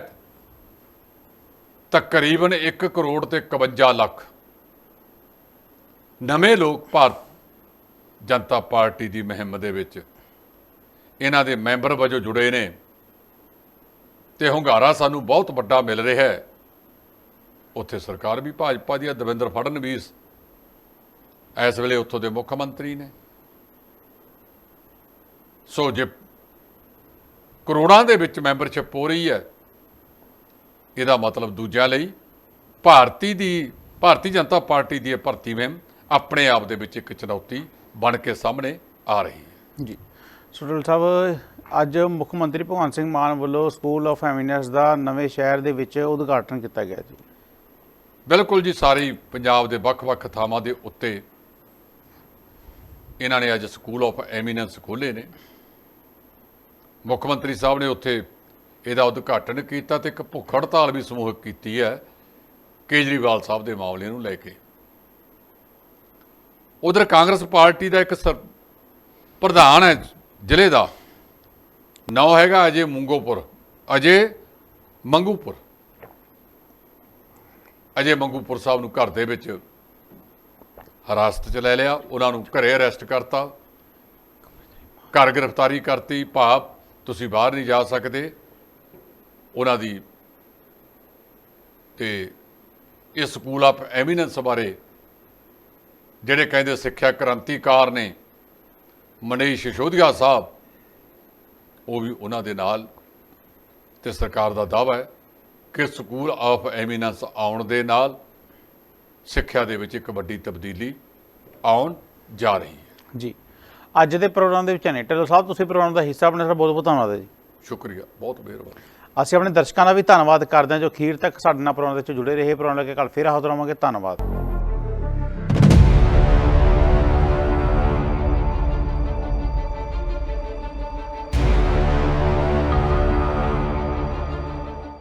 Speaker 2: ਤਕਰੀਬਨ 1 ਕਰੋੜ ਤੇ 51 ਲੱਖ ਨਵੇਂ ਲੋਕ ਭਾਰਤ ਜਨਤਾ ਪਾਰਟੀ ਦੀ ਮੁਹਿੰਮ ਦੇ ਵਿੱਚ ਇਹਨਾਂ ਦੇ ਮੈਂਬਰ ਵਜੋਂ ਜੁੜੇ ਨੇ ਤੇ ਹੁੰਗਾਰਾ ਸਾਨੂੰ ਬਹੁਤ ਵੱਡਾ ਮਿਲ ਰਿਹਾ ਹੈ। ਉੱਥੇ ਸਰਕਾਰ ਵੀ ਭਾਜਪਾ ਦੀ ਹੈ, ਦਵਿੰਦਰ ਫੜਨਵੀਸ ਇਸ ਵੇਲੇ ਉੱਥੋਂ ਦੇ ਮੁੱਖ ਮੰਤਰੀ ਨੇ। ਸੋ ਜੇ ਕਰੋੜਾਂ ਦੇ ਵਿੱਚ ਮੈਂਬਰਸ਼ਿਪ ਹੋ ਰਹੀ ਹੈ। ਇਹਦਾ ਮਤਲਬ ਦੂਜਿਆਂ ਲਈ ਭਾਰਤੀ ਦੀ ਭਾਰਤੀ ਜਨਤਾ ਪਾਰਟੀ ਦੀ ਇਹ ਭਰਤੀ ਮੁਹਿੰਮ ਆਪਣੇ ਆਪ ਦੇ ਵਿੱਚ ਇੱਕ ਚੁਣੌਤੀ ਬਣ ਕੇ ਸਾਹਮਣੇ ਆ ਰਹੀ ਹੈ।
Speaker 1: ਜੀ। ਸੁਡਲ ਸਾਹਿਬ ਅੱਜ ਮੁੱਖ ਮੰਤਰੀ ਭਗਵੰਤ ਸਿੰਘ ਮਾਨ ਵੱਲੋਂ ਸਕੂਲ ਆਫ ਐਮਿਨੈਂਸ ਦਾ ਨਵੇਂ ਸ਼ਹਿਰ ਦੇ ਵਿੱਚ ਉਦਘਾਟਨ ਕੀਤਾ ਗਿਆ ਜੀ।
Speaker 2: ਬਿਲਕੁਲ ਜੀ ਸਾਰੀ ਪੰਜਾਬ ਦੇ ਵੱਖ-ਵੱਖ ਥਾਵਾਂ ਦੇ ਉੱਤੇ ਇਹਨਾਂ ਨੇ ਅੱਜ ਸਕੂਲ ਆਫ ਐਮੀਨੈਂਸ ਖੋਲ੍ਹੇ ਨੇ। ਮੁੱਖ ਮੰਤਰੀ ਸਾਹਿਬ ਨੇ ਉੱਥੇ ਇਹਦਾ ਉਦਘਾਟਨ ਕੀਤਾ ਤੇ ਇੱਕ ਭੁੱਖ ਹੜਤਾਲ ਵੀ ਸਮੂਹਕ ਕੀਤੀ ਹੈ, ਕੇਜਰੀਵਾਲ ਸਾਹਿਬ ਦੇ ਮਾਮਲੇ ਨੂੰ ਲੈ ਕੇ। ਉਧਰ ਕਾਂਗਰਸ ਪਾਰਟੀ ਦਾ ਇੱਕ ਸਰ- ਪ੍ਰਧਾਨ ਹੈ ਜ਼ਿਲ੍ਹੇ ਦਾ। ਨਾਂ ਹੈਗਾ ਅਜੇ ਮੁੰਗੋਪੁਰ, ਅਜੇ ਮੰਗੂਪੁਰ। ਅਜੇ ਮੰਗੂਪੁਰ ਸਾਹਿਬ ਨੂੰ ਘਰ ਦੇ ਵਿੱਚ ਹਿਰਾਸਤ 'ਚ ਲੈ ਲਿਆ, ਉਹਨਾਂ ਨੂੰ ਘਰੇ ਅਰੈਸਟ ਕਰਤਾ। ਘਰ ਗ੍ਰਿਫਤਾਰੀ ਕਰਤੀ ਭਾਪ ਤੁਸੀਂ ਬਾਹਰ ਨਹੀਂ ਜਾ ਸਕਦੇ। ਉਹਨਾਂ ਦੀ ਤੇ ਇਸ ਸਕੂਲ ਆਫ ਐਮੀਨੈਂਸ ਬਾਰੇ ਜਿਹੜੇ ਕਹਿੰਦੇ ਸਿੱਖਿਆ ਕ੍ਰਾਂਤੀਕਾਰ ਨੇ ਮਨੀਸ਼ ਸਿਸੋਦੀਆ ਸਾਹਿਬ, ਉਹ ਵੀ ਉਹਨਾਂ ਦੇ ਨਾਲ ਤੇ ਸਰਕਾਰ ਦਾ ਦਾਅਵਾ ਹੈ ਕਿ ਸਕੂਲ ਆਫ ਐਮੀਨੈਂਸ ਆਉਣ ਦੇ ਨਾਲ ਸਿੱਖਿਆ ਦੇ ਵਿੱਚ ਇੱਕ ਵੱਡੀ ਤਬਦੀਲੀ ਆਉਣ ਜਾ ਰਹੀ ਹੈ।
Speaker 1: ਜੀ। ਅੱਜ ਦੇ ਪ੍ਰੋਗਰਾਮ ਦੇ ਵਿੱਚ ਨੇ ਟੈਲਰ ਸਾਹਿਬ ਤੁਸੀਂ ਪ੍ਰੋਗਰਾਮ ਦਾ ਹਿੱਸਾ ਬਣੇ ਸਰ ਬਹੁਤ ਬਹੁਤ ਧੰਨਵਾਦ ਹੈ ਜੀ।
Speaker 2: ਸ਼ੁਕਰੀਆ ਬਹੁਤ ਮਿਹਰਬਾਨੀ।
Speaker 1: ਅਸੀਂ ਆਪਣੇ ਦਰਸ਼ਕਾਂ ਦਾ ਵੀ ਧੰਨਵਾਦ ਕਰਦੇ ਹਾਂ ਜੋ ਅਖੀਰ ਤੱਕ ਸਾਡੇ ਨਾਲ ਪ੍ਰੋਗਰਾਮ ਦੇ ਵਿੱਚ ਜੁੜੇ ਰਹੇ ਪ੍ਰੋਗਰਾਮ ਲੈ ਕੇ ਕੱਲ ਫਿਰ ਹਾਜ਼ਰ ਹੋਵਾਂਗੇ। ਧੰਨਵਾਦ।